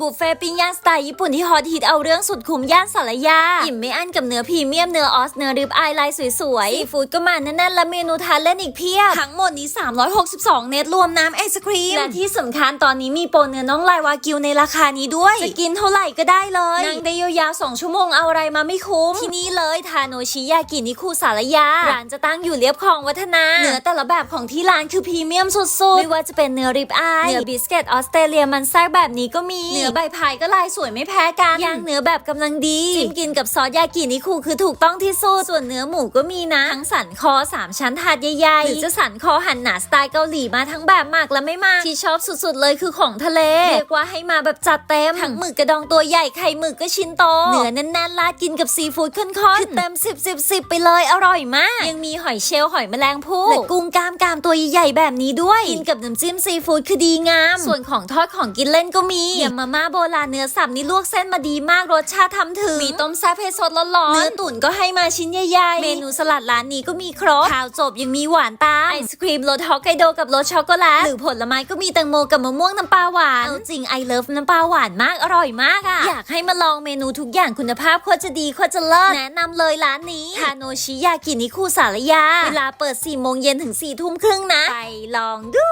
บุฟเฟ่ต์ปิ้งย่างสไตล์ญี่ปุ่นที่ฮอตฮิตเอาเรื่องสุดคุ้มย่านสารยา อิ่มไม่อั้นกับเนื้อพรีเมียมเนื้อออสเนื้อริบอายลายสวยๆซีฟู้ดก็มาแน่นๆและเมนูทานเล่นอีกเพียบ ทั้งหมดนี้ 362 เน็ตรวมน้ำไอศครีม และที่สำคัญตอนนี้มีโปรเนื้อน้องลายวากิวในราคานี้ด้วย จะกินเท่าไหร่ก็ได้เลยนั่งได้ยาวๆ 2 ชั่วโมงเอาอะไรมาไม่คุ้ม ที่นี่เลยทาโนชิยากินิคุสารยาร้านจะตั้งอยู่เรียบคลองวัฒนาเนื้อแต่ละแบบของที่ร้านคือพรีเมียมสุดๆไม่ว่าจะเป็นเนื้อริบอายเนื้อบิสกิตออสเตรเลียมันแทรกแบบนี้ก็มีเนื้อใบพายก็ลายสวยไม่แพ้กันย่างเนื้อแบบกำลังดีจิ้มกินกับซอสยากินิคุคือถูกต้องที่สุดส่วนเนื้อหมูก็มีนะทั้งสันคอ 3 ชั้นถาดใหญ่ๆหรือจะสันคอหั่นหนาสไตล์เกาหลีมาทั้งแบบหมักและไม่หมักที่ชอบสุดๆเลยคือของทะเลเรียกว่าให้มาแบบจัดเต็มทั้งหมึกกระดองตัวใหญ่ไข่หมึกก็ชิ้นโตเนื้อแน่นๆราดกินกับซีฟู้ดข้นๆคือเต็ม10 10 10ไปเลยอร่อยมาก ยังมีหอยเชลล์หอยแมลงภู่และกุ้งกล้ามกรามตัวใหญ่ๆแบบนี้ด้วยกินกับน้ำจิ้มซีฟู้ดคือดีงาม ส่วนของทอดของกินเล่นก็มียำมาม่าโบราณเนื้อสับนี่ลวกเส้นมาดีมากรสชาติทำถึง มีต้มแซ่บให้สดร้อนๆเนื้อตุ๋นก็ให้มาชิ้นใหญ่ๆ เมนูสลัดร้านนี้ก็มีครบข้าวจบยังมีหวานตามไอศครีมรสฮอกไกโดกับรสช็อกโกแลตหรือผลไม้ก็มีแตงโมกับมะม่วงน้ำปลาหวานเอาจริงไอเลิฟน้ำปลาหวานมากอร่อยมากอะอยากให้มาลองเมนูทุกอย่างคุณภาพโคตรจะดีโคตรจะเลิศแนะนำเลยร้านนี้ทาโนชิยากินิคุสารยาเวลาเปิด4โมงเย็นถึง4ทุ่มครึ่งนะไปลองดู